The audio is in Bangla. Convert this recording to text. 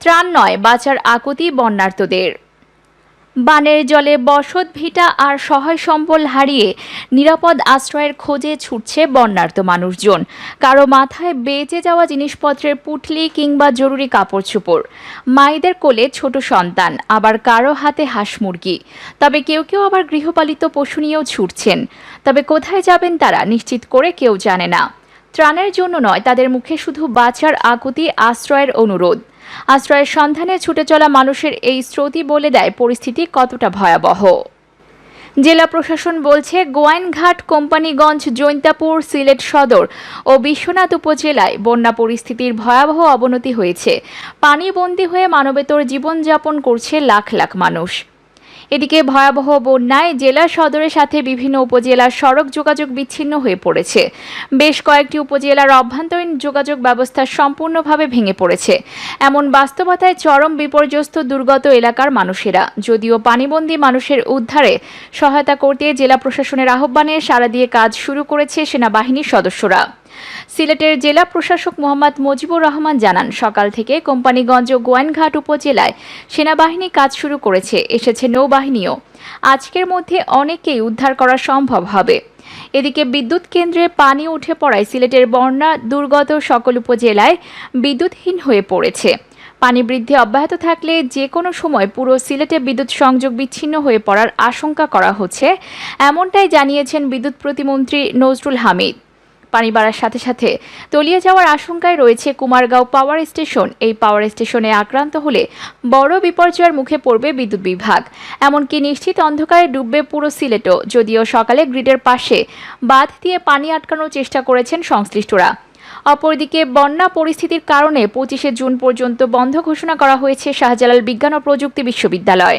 ত্রাণ নয় বাঁচার আকুতি বন্যার্তদের। বানের জলে বসত ভিটা আর সহায় সম্বল হারিয়ে নিরাপদ আশ্রয়ের খোঁজে ছুটছে বন্যার্ত মানুষজন। কারও মাথায় বেঁচে যাওয়া জিনিসপত্রের পুটলি কিংবা জরুরি কাপড় চোপড় মায়েদের কোলে ছোট সন্তান, আবার কারও হাতে হাঁস মুরগি। তবে কেউ কেউ আবার গৃহপালিত পশু নিয়েও ছুটছেন। তবে কোথায় যাবেন তারা নিশ্চিত করে কেউ জানে না। ত্রাণের জন্য নয়, তাদের মুখে শুধু বাঁচার আকুতি আশ্রয়ের অনুরোধ। আশ্রয়ের সন্ধানে ছুটে চলা মানুষের এই স্রোতই বলে দেয় পরিস্থিতি কতটা ভয়াবহ। জেলা প্রশাসন বলছে, গোয়াইনঘাট, কোম্পানিগঞ্জ, জৈন্তাপুর, সিলেট সদর ও বিশ্বনাথ উপজেলায় বন্যা পরিস্থিতির ভয়াবহ অবনতি হয়েছে। পানিবন্দী হয়ে মানবেতর জীবনযাপন করছে লাখ লাখ মানুষ। এদিকে ভয়াবহ বন্যায় জেলা সদরের সাথে বিভিন্ন উপজেলার সড়ক যোগাযোগ বিচ্ছিন্ন হয়ে পড়েছে। বেশ কয়েকটি উপজেলার অভ্যন্তরীণ যোগাযোগ ব্যবস্থা সম্পূর্ণভাবে ভেঙে পড়েছে। এমন বাস্তবতায় চরম বিপর্যস্ত দুর্গত এলাকার মানুষেরা, যদিও পানিবন্দী মানুষের উদ্ধারে সহায়তা করতে জেলা প্রশাসনের আহ্বানে সাড়া দিয়ে কাজ শুরু করেছে সেনাবাহিনীর সদস্যরা। সিলেটের জেলা প্রশাসক মোহাম্মদ মুজিবুর রহমান জানান, সকাল থেকে কোম্পানিগঞ্জ ও গোয়াইনঘাট উপজেলায় সেনাবাহিনী কাজ শুরু করেছে, এসেছে নৌবাহিনীও। আজকের মধ্যে অনেকেই উদ্ধার করা সম্ভব হবে। এদিকে বিদ্যুৎ কেন্দ্রে পানি উঠে পড়ায় সিলেটের বন্যা দুর্গত সকল উপজেলায় বিদ্যুৎহীন হয়ে পড়েছে। পানি বৃদ্ধি অব্যাহত থাকলে যে কোনো সময় পুরো সিলেটে বিদ্যুৎ সংযোগ বিচ্ছিন্ন হয়ে পড়ার আশঙ্কা করা হচ্ছে, এমনটাই জানিয়েছেন বিদ্যুৎ প্রতিমন্ত্রী নজরুল হামিদ। পানি বাড়ার সাথে সাথে। তলিয়ে যাওয়ার আশঙ্কায় রয়েছে কুমারগাঁও পাওয়ার স্টেশন। এই পাওয়ার স্টেশনে আক্রান্ত হলে বড় বিপর্যয়ের মুখে পড়বে বিদ্যুৎ বিভাগ। এমনকি নিশ্চিত অন্ধকারে ডুববে পুরো সিলেটও। যদিও সকালে গ্রিডের পাশে বাঁধ দিয়ে পানি আটকানোর চেষ্টা করেছেন সংশ্লিষ্টরা। অপরদিকে বন্যা পরিস্থিতির কারণে পঁচিশে জুন পর্যন্ত বন্ধ ঘোষণা করা হয়েছে শাহজালাল বিজ্ঞান ও প্রযুক্তি বিশ্ববিদ্যালয়।